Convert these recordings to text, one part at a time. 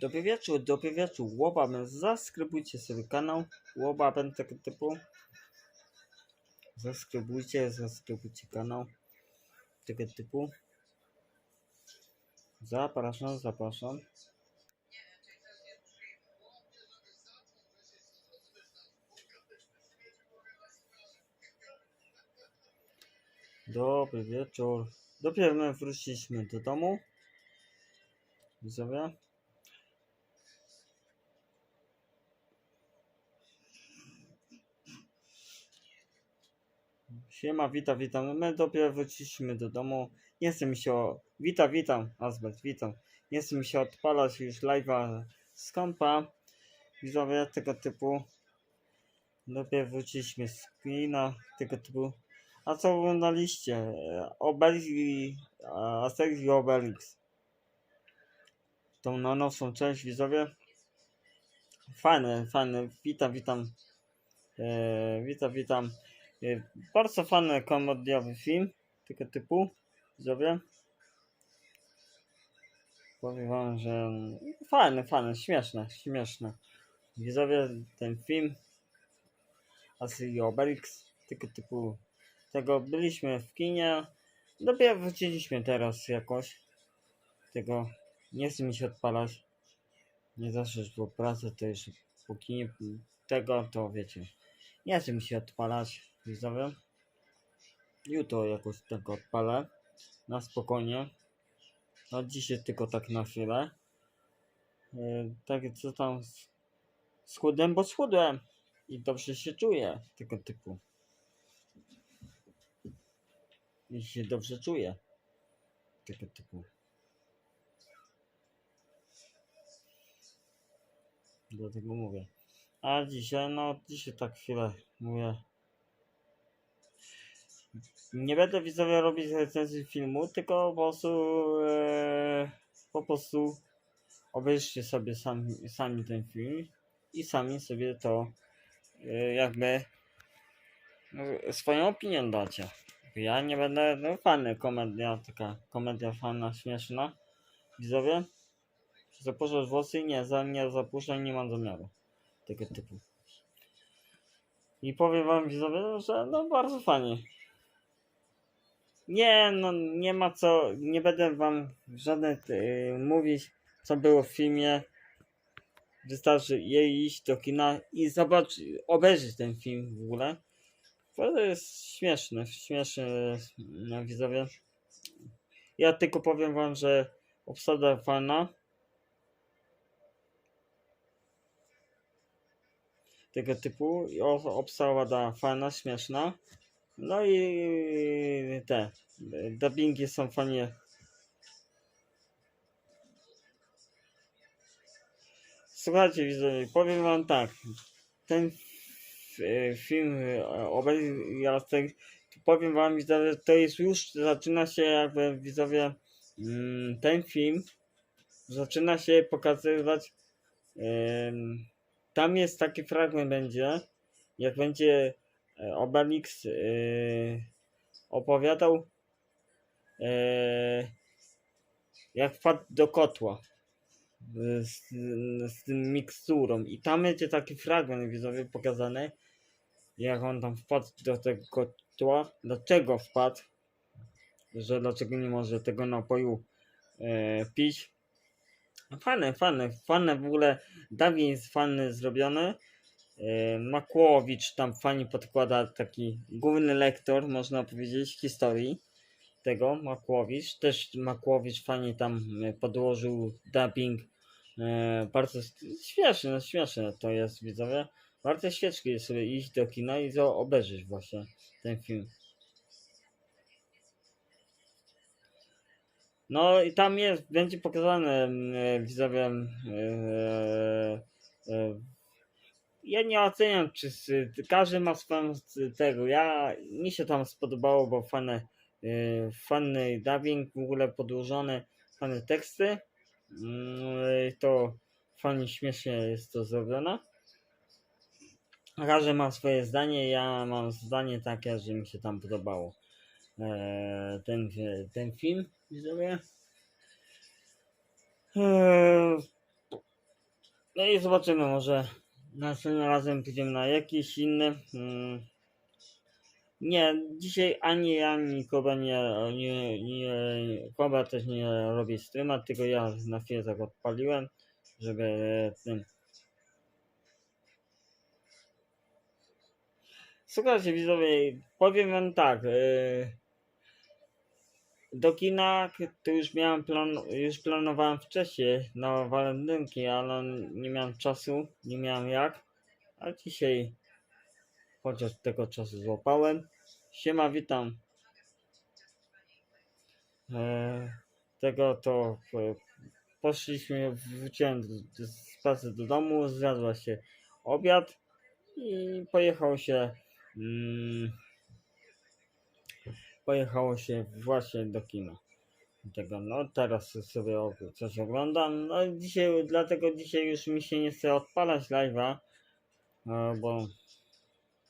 Dobry wieczór, dobry wieczór. Łobabem, zaskrybujcie sobie kanał. Łobabem tego typu. Zaskrybujcie, zaskrybujcie kanał tego typu. Zapraszam, zapraszam. Dobry wieczór. Dopiero my wróciliśmy do domu. Widzowie. Siema, witam, witam. My dopiero wróciliśmy do domu. Nie chcę mi się. O... Witam, witam, Azbert, witam. Nie chcę mi się odpalać już live'a z kompa. Widzowie tego typu. Dopiero wróciliśmy z kina tego typu. A co oglądaliście? Obelix i Asterix i Obelix. Tą na nowszą część widzowie. Fajne, fajne. Witam, witam. E, witam, witam. E, bardzo fajny komediowy film tego typu. Widzowie. Powiem wam, że fajny, fajny, śmieszne, śmieszne. Widzowie, ten film Asterix i Obelix tego typu tego byliśmy w kinie. Dopiero wróciliśmy teraz jakoś. Tego nie chce mi się odpalać. Nie zawsze było praca, to już po kinie tego to wiecie. Nie chce mi się odpalać, widzowie. Jutro jakoś tego odpalę. Na spokojnie. No dzisiaj tylko tak na chwilę. Yy, tak co tam schudłem, bo schudłem. I dobrze się czuję tego typu. I się dobrze czuję. Tego typu. Dlatego mówię. A dzisiaj, no dzisiaj tak chwilę mówię. Nie będę widzowie robić recenzji filmu, tylko po prostu e, po prostu sobie sami, sami ten film i sami sobie to e, jakby no, swoją opinię dacie. Ja nie będę, no fajna komedia, taka komedia fajna, śmieszna. Widzowie? Zapuszczasz włosy? Nie, za nie zapuszczam, nie mam zamiaru. Tego typu. I powiem wam widzowie, że no bardzo fajnie. Nie, no nie ma co, nie będę wam żadnych yy, mówić, co było w filmie. Wystarczy jej iść do kina i zobaczyć, obejrzeć ten film w ogóle. To jest śmieszne, śmieszne no, widzowie. Ja tylko powiem wam, że obsada fajna. Tego typu. Obsada fajna, śmieszna. No i te dubbingi są fajnie. Słuchajcie widzowie, powiem wam tak. Ten film obejrzał powiem wam widzowie, to jest już, zaczyna się jakby widzowie mm, ten film zaczyna się pokazywać tam jest taki fragment będzie jak będzie e, Obelix e, opowiadał e, jak wpadł do kotła e, z, z tym miksturą. I tam będzie taki fragment widzowie pokazany jak on tam wpadł do tego kotła, dlaczego wpadł, że dlaczego nie może tego napoju e, pić. Fajne, fajne, fajne w ogóle, Dawid jest fajny zrobiony. E, Makłowicz tam fajnie podkłada taki główny lektor, można powiedzieć, historii tego Makłowicz. Też Makłowicz fajnie tam e, podłożył dubbing. E, bardzo śmieszne, śmieszne to jest widzowie. Warto świeczki sobie iść do kina i zo- obejrzeć właśnie ten film. No i tam jest, będzie pokazane mm, e, widzowie. mm, E, e, ja nie oceniam, czy każdy ma swoją tego. Ja mi się tam spodobało, bo fajne, e, fajny dubbing, w ogóle podłożone, fajne teksty. Mm, e, To fajnie, śmiesznie jest to zrobione. Każdy ma swoje zdanie, ja mam zdanie takie, że mi się tam podobało e, ten, ten film, widzowie. E, no i zobaczymy, może następnym razem pójdziemy na jakiś inny. Mm, nie, dzisiaj ani ja, ani Koba nie, nie, nie Koba też nie robi streama, tylko ja na chwilę tak odpaliłem, żeby ten Słuchajcie widzowie, powiem wam tak. Yy, do kina to już miałem plan, już planowałem wcześniej na walentynki, ale nie miałem czasu, nie miałem jak. A dzisiaj chociaż tego czasu złapałem. Siema, witam. E, tego to e, poszliśmy, wróciłem z- pracy do domu, zjadła się obiad i pojechał się mm, pojechało się właśnie do kina. Tego, no teraz sobie coś oglądam. No dzisiaj, dlatego dzisiaj już mi się nie chce odpalać live'a, e, bo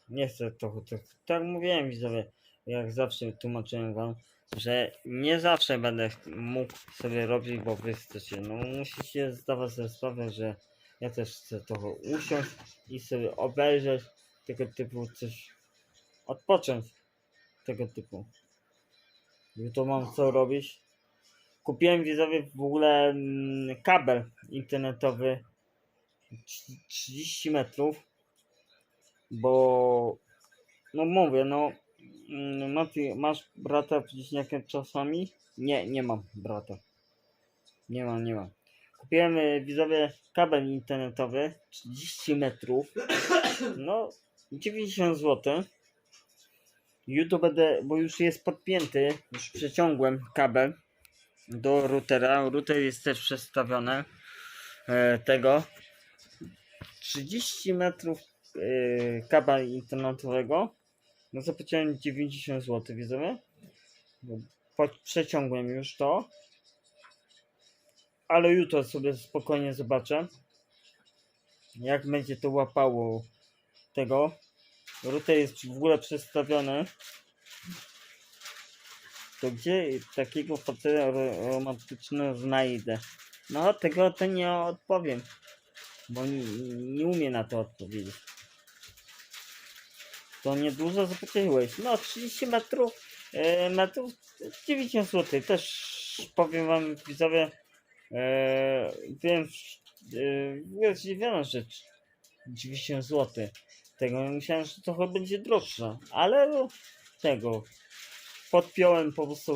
nie chcę to, to tak mówiłem widzowie, jak zawsze tłumaczyłem wam, że nie zawsze będę mógł sobie robić, bo wy chcecie. No musicie zdawać sobie sprawę, że ja też chcę trochę usiąść i sobie obejrzeć tego typu coś, odpocząć tego typu. I to mam co robić. Kupiłem widzowie w ogóle mm, kabel internetowy trzy- 30 metrów, bo no mówię, no mm, Mati, masz brata bliźniaka czasami? Nie, nie mam brata. Nie mam, nie mam. Kupiłem y, widzowie kabel internetowy 30 metrów. No 90 zł. YouTube będę, bo już jest podpięty, już przeciągłem kabel do routera. Router jest też przestawiony e, tego. 30 metrów e, kabla internetowego. No zapłaciłem 90 zł, po- Przeciągłem już to. Ale jutro sobie spokojnie zobaczę. Jak będzie to łapało tego. Router jest w ogóle przestawiony. To gdzie takiego faceta ro- romantycznego znajdę? No tego to nie odpowiem. Bo nie, nie umiem na to odpowiedzieć. To niedużo zapłaciłeś. No 30 metrów, e, metrów 90 zł. Też powiem wam widzowie, e, wiem, e, zdziwiona rzecz. 90 zł. Tego myślałem, że trochę będzie droższa, ale no, tego podpiąłem po prostu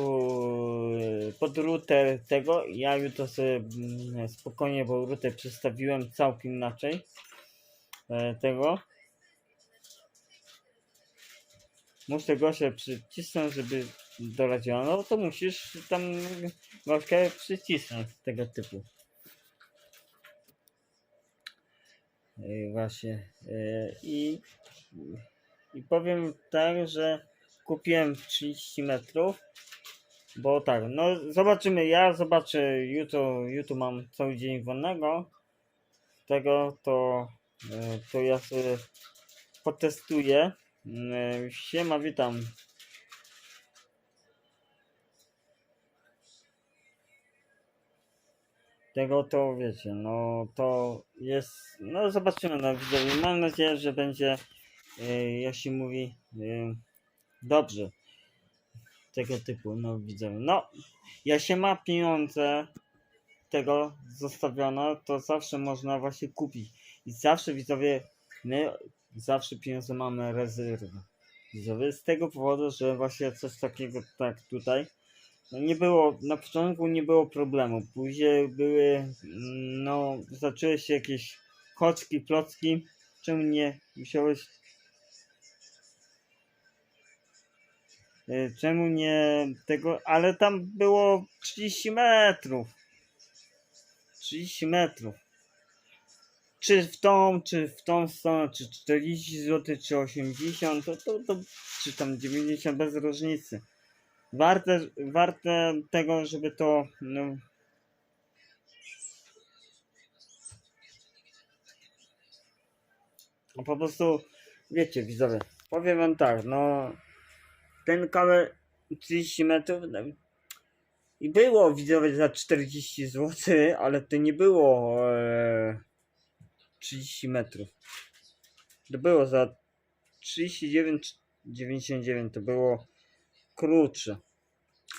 e, pod router tego. Ja jutro sobie mm, spokojnie, bo router przestawiłem całkiem inaczej e, tego. Muszę go się przycisnąć, żeby doleciała. No to musisz tam gośkę przycisnąć tego typu. E, Właśnie. e, I, I powiem tak, że kupiłem 30 metrów. Bo tak, no zobaczymy. Ja zobaczę jutro. Jutro mam cały dzień wolnego. Tego to, e, to ja sobie potestuję. E, Siema, witam. Tego to wiecie, no to jest, no zobaczymy, no widzowie, mam nadzieję, że będzie, e, jak się mówi, e, dobrze, tego typu, no widzowie, no, jak się ma pieniądze tego zostawione, to zawsze można właśnie kupić. I zawsze widzowie, my zawsze pieniądze mamy rezerwę, widzowie, z tego powodu, że właśnie coś takiego, tak tutaj, no nie było, na początku nie było problemu. Później były, no, zaczęły się jakieś koczki, plotki. Czemu nie musiałeś. y, Czemu nie tego, ale tam było 30 metrów. 30 metrów. Czy w tą, czy w tą stronę, czy 40 zł, czy 80, to, to, to czy tam 90 bez różnicy warte, warte tego, żeby to no, po prostu wiecie widzowie, powiem wam tak, no ten kabel 30 metrów no, i było widzowie za 40 zł, ale to nie było e, 30 metrów. To było za 39,99 to było krótsze,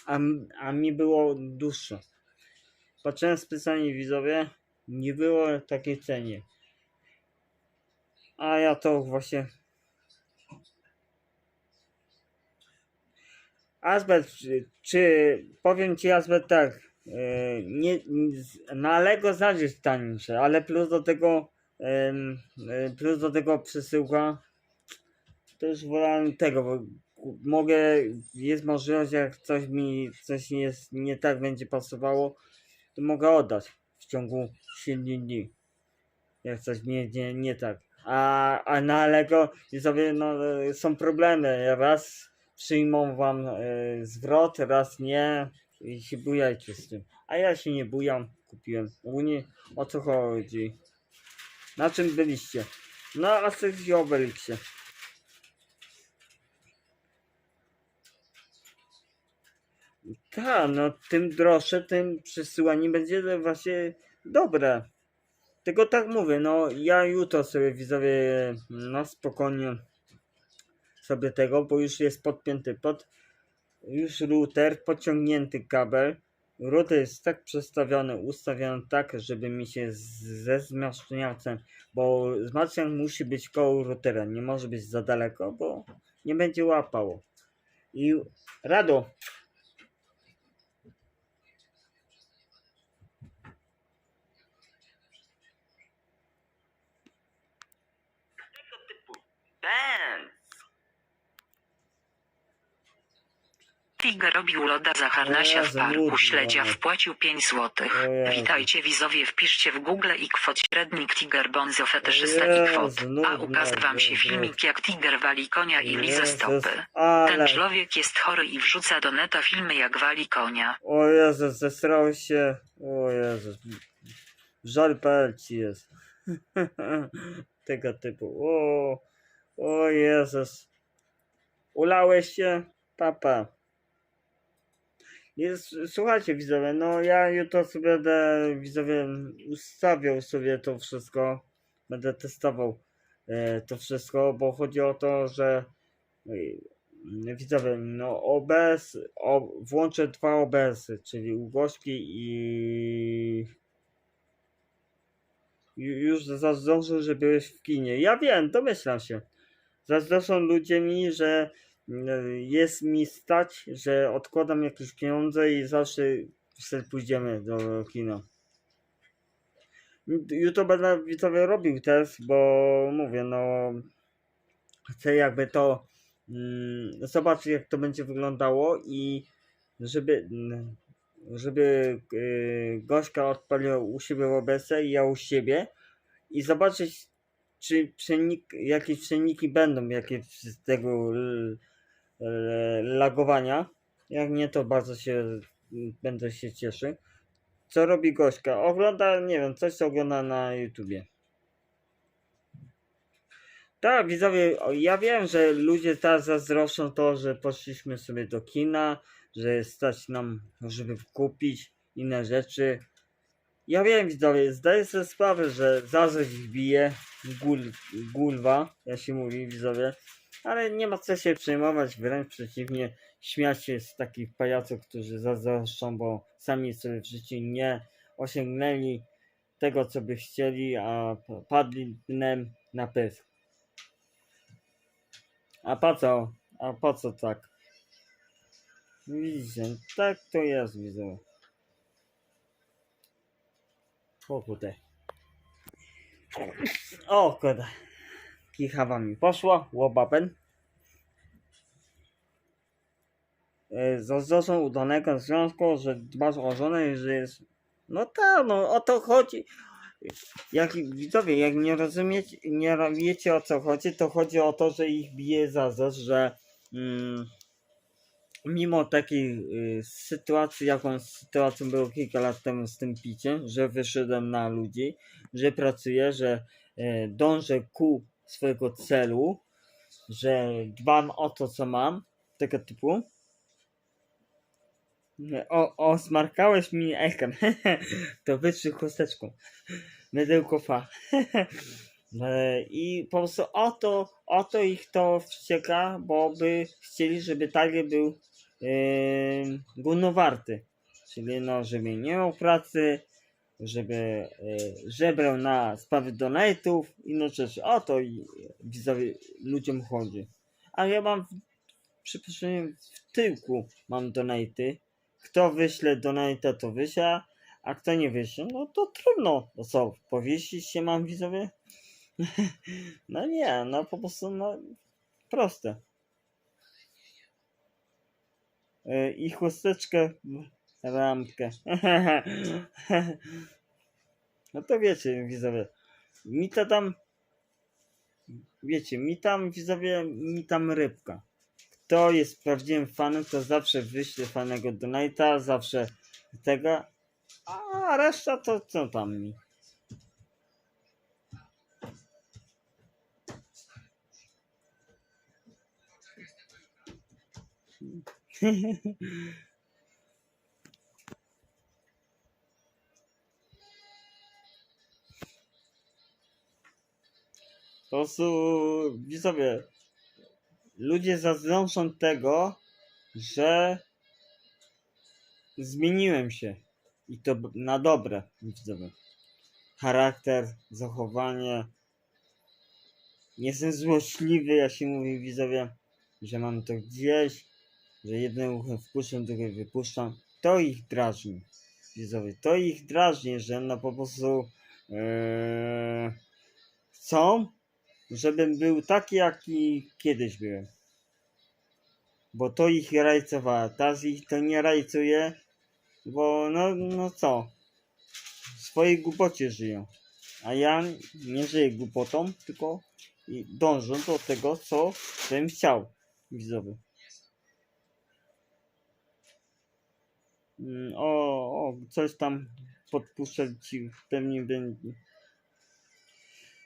a, a mi było dłuższe. Patrzyłem specjalnie widzowie, nie było takiej cenie. A ja to właśnie. Azbet, czy, czy powiem ci Azbet tak, yy, nie, na Lego znajdziesz tańsze, ale plus do tego ym, y, plus do tego przesyłka to już wolałem tego, bo mogę, jest możliwość jak coś mi, coś jest nie tak będzie pasowało, to mogę oddać w ciągu 7 dni. Jak coś nie, nie, nie tak. A, a na i sobie no, są problemy. Raz przyjmą wam e, zwrot, raz nie. I się bujajcie z tym. A ja się nie bujam. Kupiłem. Ogólnie o co chodzi? Na czym byliście? No, a coś o Obelixie. Tak, no tym droższe, tym przesyłanie będzie właśnie dobre. Tylko tak mówię, no ja jutro sobie widzowie na spokojnie sobie tego, bo już jest podpięty pod już router, pociągnięty kabel. Router jest tak przestawiony, ustawiony tak, żeby mi się ze wzmacniacem, bo wzmacniacz musi być koło routera, nie może być za daleko, bo nie będzie łapało. I Rado, Ben! Tiger robił loda za harnasia w parku śledzia wpłacił 5 złotych. Witajcie widzowie wpiszcie w Google i kwot średnik Tiger Bonzo fetyszysta i kwot. A ukaże wam się filmik jak Tiger wali konia i Jezus, stopy. Ten człowiek jest chory i wrzuca do neta filmy jak wali konia. O Jezus, zesrał się. O Jezus. Żal.pl ci jest. Tego typu. O, o Jezus. Ulałeś się? Papa. Jest, słuchajcie widzowie, no ja jutro sobie będę widzowie ustawiał sobie to wszystko. Będę testował e, to wszystko, bo chodzi o to, że e, widzowie, no OBS, o, włączę dwa OBS-y, czyli ugłośki i Ju- już zazdroszczą, że byłeś w kinie. Ja wiem, domyślam się. Zazdroszczą ludzie mi, że jest mi stać, że odkładam jakieś pieniądze i zawsze sobie pójdziemy do kina. Jutro będę widzowie robił test, bo mówię, no chcę jakby to mm, zobaczyć jak to będzie wyglądało i żeby żeby yy, Gośka u siebie OBS i ja u siebie i zobaczyć czy przenik, jakieś przenniki będą jakieś z tego l, lagowania jak nie to bardzo się będę się cieszy co robi Gośka? Ogląda, nie wiem, coś co ogląda na YouTubie. Tak, widzowie, ja wiem, że ludzie teraz zazdroszczą to, że poszliśmy sobie do kina, że stać nam, żeby kupić inne rzeczy. Ja wiem, widzowie, zdaję sobie sprawę, że ich bije, gul, gulwa, jak się mówi, widzowie, ale nie ma co się przejmować, wręcz przeciwnie, śmiać się z takich pajaców, którzy zazdroszczą, bo sami sobie w życiu nie osiągnęli tego, co by chcieli, a padli dnem na pysk. A po co? A po co tak? Widzicie, tak to jest, widzę. O kurde. O kurde. Kichawa mi poszła, łobapen. E, Zazdroszczą udanego związku, że dbasz o żonę i że jest... No tak, no o to chodzi. Jak widzowie, jak nie rozumiecie, nie wiecie o co chodzi, to chodzi o to, że ich bije zazdrość, że mm, mimo takiej y, sytuacji, jaką sytuacją było kilka lat temu z tym piciem, że wyszedłem na ludzi, że pracuję, że y, dążę ku swojego celu, że dbam o to, co mam, tego typu. O, o, smarkałeś mi ekran. to wytrzy chusteczką. Mydełko fa. E, I po prostu o to, o to ich to wścieka, bo by chcieli, żeby Tiger był yy, głównowarty. Czyli no, żeby nie miał pracy, żeby yy, żebrał na sprawy donate'ów, inne rzeczy. O to i widzowie ludziom chodzi. A ja mam, przepraszam, w tyłku mam donate'y. Kto wyśle donate'a, to wysia, a kto nie wyśle, no to trudno. No co, powiesić się mam widzowie? No nie, no po prostu no proste. Y, I chusteczkę w. No to wiecie, widzowie. Mi to tam. Wiecie, mi tam, widzowie, mi tam rybka. Kto jest prawdziwym fanem, to zawsze wyśle fanego donata, zawsze tego. A reszta to co tam mi. Po prostu widzowie, ludzie zazdroszczą tego, że zmieniłem się i to na dobre, widzowie. Charakter, zachowanie. Nie jestem złośliwy, jak się mówi widzowie, że mam to gdzieś, że jednym uchem wpuszczam, drugie wypuszczam. To ich drażni, widzowie. To ich drażni, że no po prostu yy, chcą, żebym był taki, jaki kiedyś byłem. Bo to ich rajcowała, teraz ich to nie rajcuje, bo no, no co, w swojej głupocie żyją. A ja nie żyję głupotą, tylko dążę do tego, co bym chciał, widzowie. O, o, coś tam podpuszczę ci pewnie będzie.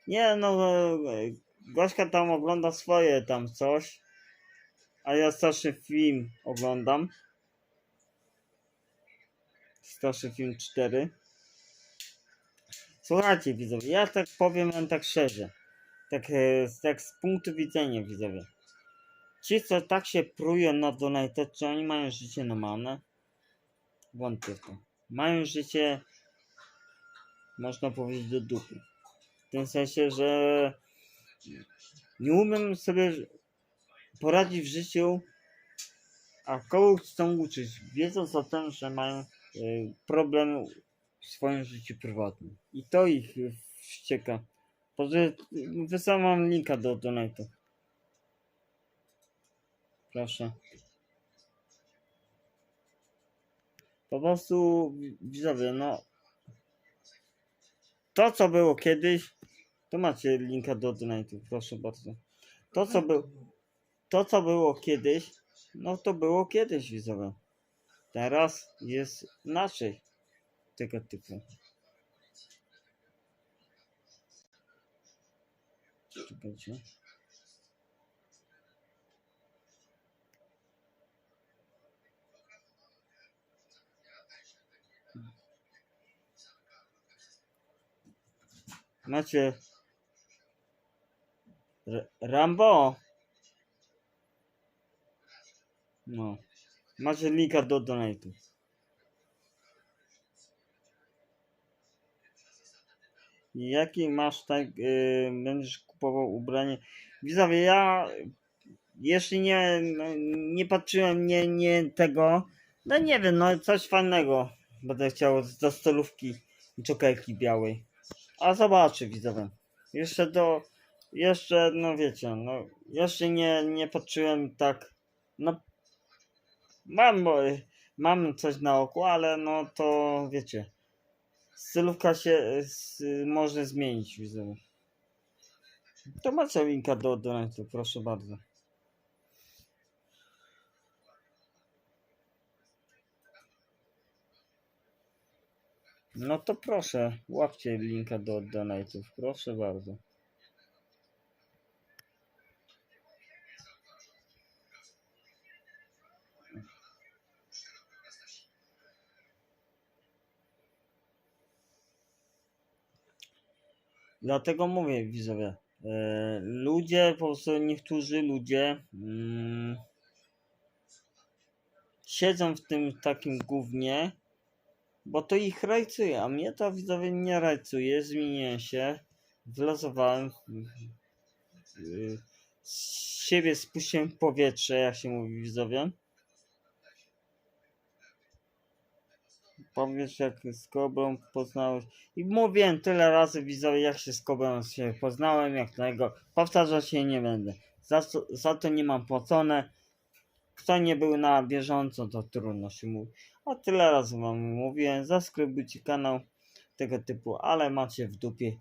Nie no, e, Gośka tam ogląda swoje tam coś, a ja starszy film oglądam. Starszy film 4. Słuchajcie widzowie, ja tak powiem wam tak szczerze. Tak, e, tak z punktu widzenia widzowie. Ci co tak się prują na donate, czy oni mają życie normalne? Wątpię w to. Mają życie, można powiedzieć, do dupy. W tym sensie, że nie umiem sobie poradzić w życiu, a kogo chcą uczyć, wiedząc o tym, że mają y, problem w swoim życiu prywatnym. I to ich wścieka. Poza wysyłam wam linka do donate'u. Proszę. Po prostu widzowie, no to co było kiedyś, to macie linka do donate'u, proszę bardzo. To co był, to co było kiedyś, no to było kiedyś widzowie. Teraz jest inaczej tego typu. Czekajcie. Macie R- Rambo. No. Macie linka do donate'u. Jaki masz tak, yy, będziesz kupował ubranie? Widzowie, ja jeszcze nie, no, nie patrzyłem, nie, nie tego, no nie wiem, no coś fajnego będę chciał do stolówki czokelki białej. A zobaczę widzowie. Jeszcze do, jeszcze, no wiecie, no jeszcze nie, nie patrzyłem tak, no mam, bo- mam coś na oku, ale no to wiecie, stylówka się s, może zmienić widzowie. To macie linka do donate'u, proszę bardzo. No to proszę, łapcie linka do donate'ów, proszę bardzo. Dlatego mówię widzowie, e, ludzie, po prostu niektórzy ludzie mm, siedzą w tym takim głównie bo to ich rajcuje, a mnie to widzowie nie rajcuje. Zmieniłem się, wylosowałem, y, z siebie spuściłem powietrze, jak się mówi widzowie. Powiesz jak z Kobrą poznałeś. I mówiłem tyle razy widzowie, jak się z Kobrą się poznałem, jak na jego. Powtarzać się nie będę. Za, za to nie mam płacone. Kto nie był na bieżąco, to trudno się mówi. A tyle razy wam mówiłem. Zaskrybujcie kanał tego typu, ale macie w dupie.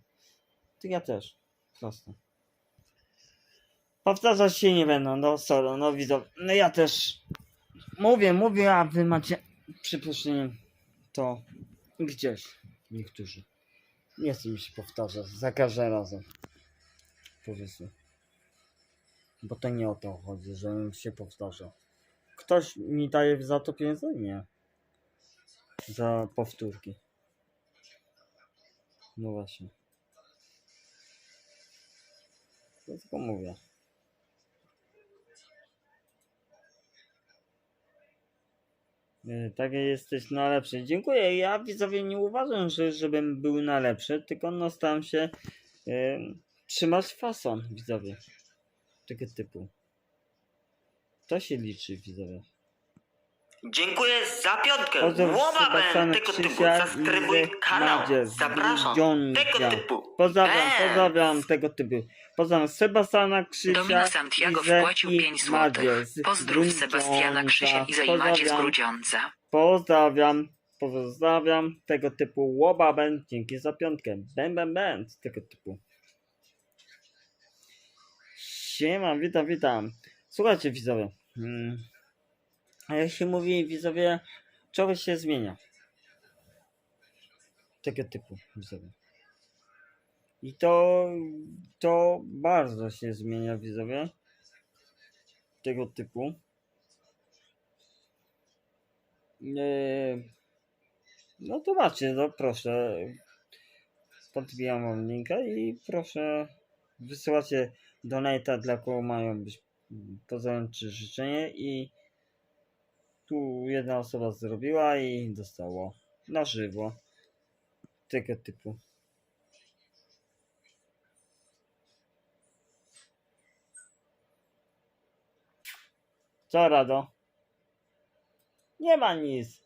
To ja też. Prosto. Powtarzać się nie będę, no sorry, no widzę. No ja też mówię, mówię, a wy macie przypuszczenie to gdzieś niektórzy. Nie chcę mi się powtarzać za każdym razem. Powiedzmy. Bo to nie o to chodzi, żebym się powtarzał. Ktoś mi daje za to pieniądze? Nie. Za powtórki. No właśnie. To tylko mówię. Y, Takie jesteś najlepszy. Dziękuję. Ja widzowie nie uważam, że żebym był najlepszy, tylko no staram się y, trzymać fason widzowie. Tego typu. To się liczy widzowie. Dziękuję za piątkę. Pozdrow Łomabem Sebastiana tego typu. Ze kanał. Zapraszam. Tego typu. Pozdrawiam, Eee. pozdrawiam tego typu. Pozdrawiam Sebastiana Krzysia Domino Santiago wpłacił i 5 Madzie złotych. z Pozdrów Sebastiana. Krzysia i Zajmacie z Pozdrawiam. Grudziądza. Pozdrawiam, pozdrawiam tego typu łobaben, dzięki za piątkę. Bam, bam, bam, tego typu. Siema, witam, witam. Słuchajcie widzowie, hmm. A jak się mówi widzowie, czegoś się zmienia. Tego typu widzowie. I to, to bardzo się zmienia widzowie. Tego typu. Eee, No to macie, no proszę. Podbijam wam linka i proszę wysyłacie donata dla kogo mają być pozorem czy życzenie i tu jedna osoba zrobiła i dostało na żywo tego typu. Co Rado? Nie ma nic.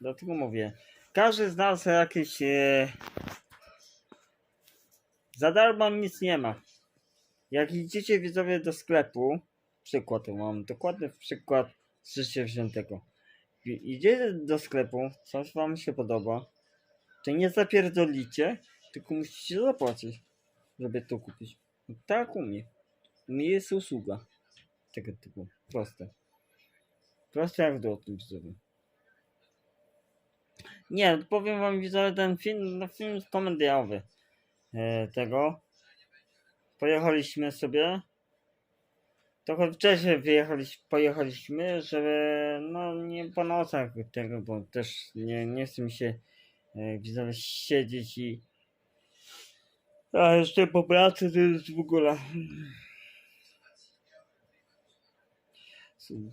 Dlatego mówię. Każdy z nas jakieś. E... Za darmo nic nie ma. Jak idziecie widzowie do sklepu, przykład mam, dokładny przykład z życia wziętego. Idziecie do sklepu, coś wam się podoba, to nie zapierdolicie, tylko musicie zapłacić, żeby to kupić. No Tak u mnie. U mnie jest usługa tego typu. Proste. Proste jak do tym widzowie. Nie, powiem wam widzowie ten film, no film komediowy e, tego. Pojechaliśmy sobie. Trochę wcześniej wyjechaliśmy, pojechaliśmy, żeby no nie po nocach tego, bo też nie, nie chce mi się e, siedzieć i a jeszcze po pracy to jest w ogóle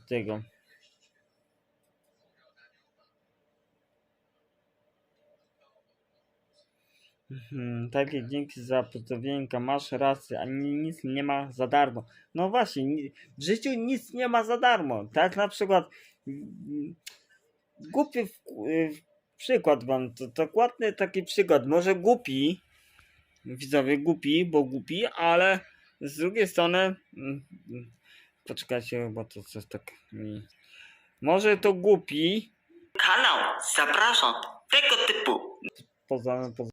tego. Mhm, takie dzięki za pozdrowienka, masz rację, a ni- nic nie ma za darmo. No właśnie, ni- w życiu nic nie ma za darmo. Tak na przykład mm, głupi w, y, przykład wam, to dokładny taki przykład, może głupi, widzowie głupi, bo głupi, ale z drugiej strony, mm, mm, poczekajcie, bo to coś tak mi... Może to głupi, Kanał. Zapraszam. Tego typu. poza, poza